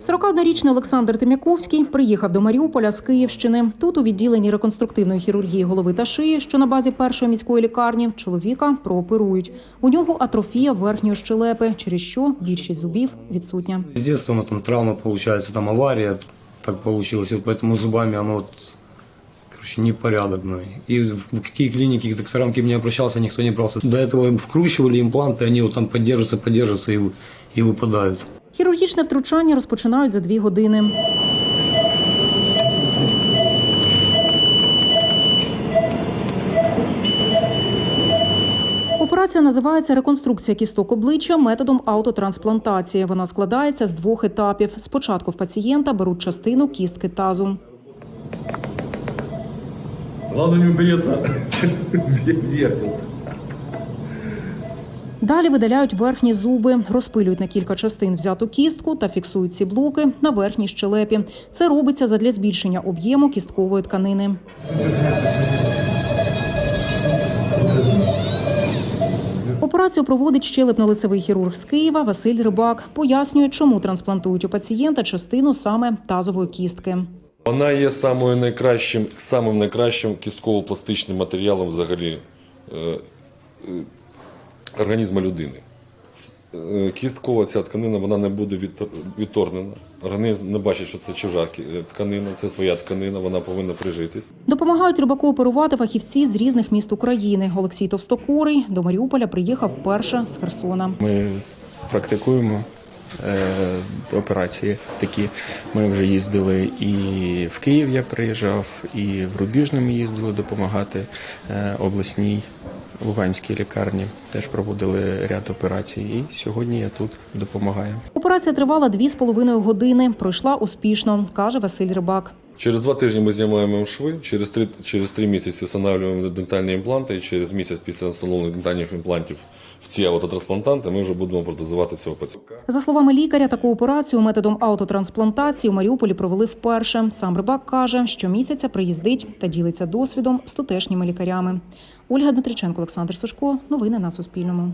41-річний Олександр Тимяковський приїхав до Маріуполя з Київщини. Тут у відділенні реконструктивної хірургії голови та шиї, що на базі першої міської лікарні, чоловіка прооперують. У нього атрофія верхньої щелепи, через що більшість зубів відсутня. С детства ну, там травма получается, там авария, так получилось, и вот поэтому зубами оно вот, короче, непорядок. Ну. И в какие клиники, к докторам, к кем не обращался, никто не брался. До этого им вкручивали импланты, они вот там поддерживаются, поддерживаются и, вы- и выпадают. Хірургічне втручання розпочинають за дві години. Операція називається реконструкція кісток обличчя методом аутотрансплантації. Вона складається з двох етапів. Спочатку в пацієнта беруть частину кістки тазу. Главное не уберется. Далі видаляють верхні зуби, розпилюють на кілька частин взяту кістку та фіксують ці блоки на верхній щелепі. Це робиться задля збільшення об'єму кісткової тканини. Операцію проводить щелепно-лицевий хірург з Києва Василь Рибак. Пояснює, чому трансплантують у пацієнта частину саме тазової кістки. Вона є самою найкращим, самим найкращим кістково-пластичним матеріалом взагалі е, е, організму людини. Е, Кісткова ця тканина вона не буде відторгнена. Організм не бачить, що це чужа е, тканина, це своя тканина, вона повинна прижитись. Допомагають рибаку оперувати фахівці з різних міст України. Олексій Товстокурий до Маріуполя приїхав вперше з Херсона. Ми практикуємо е, операції такі. Ми вже їздили і в Київ я приїжджав, і в Рубіжне ми їздили допомагати е, обласній Луганській лікарні. Теж проводили ряд операцій. І сьогодні я тут допомагаю. Операція тривала дві з половиною години. Пройшла успішно, каже Василь Рибак. Через два тижні ми знімаємо шви, через три, через три місяці встановлюємо дентальні імпланти, і через місяць після встановлення дентальних імплантів в ці аутотрансплантанти ми вже будемо протезувати цього пацієнта. За словами лікаря, таку операцію методом аутотрансплантації у Маріуполі провели вперше. Сам Рибак каже, що місяця приїздить та ділиться досвідом з тутешніми лікарями. Ольга Дмитриченко, Олександр Сушко. Новини на Суспільному.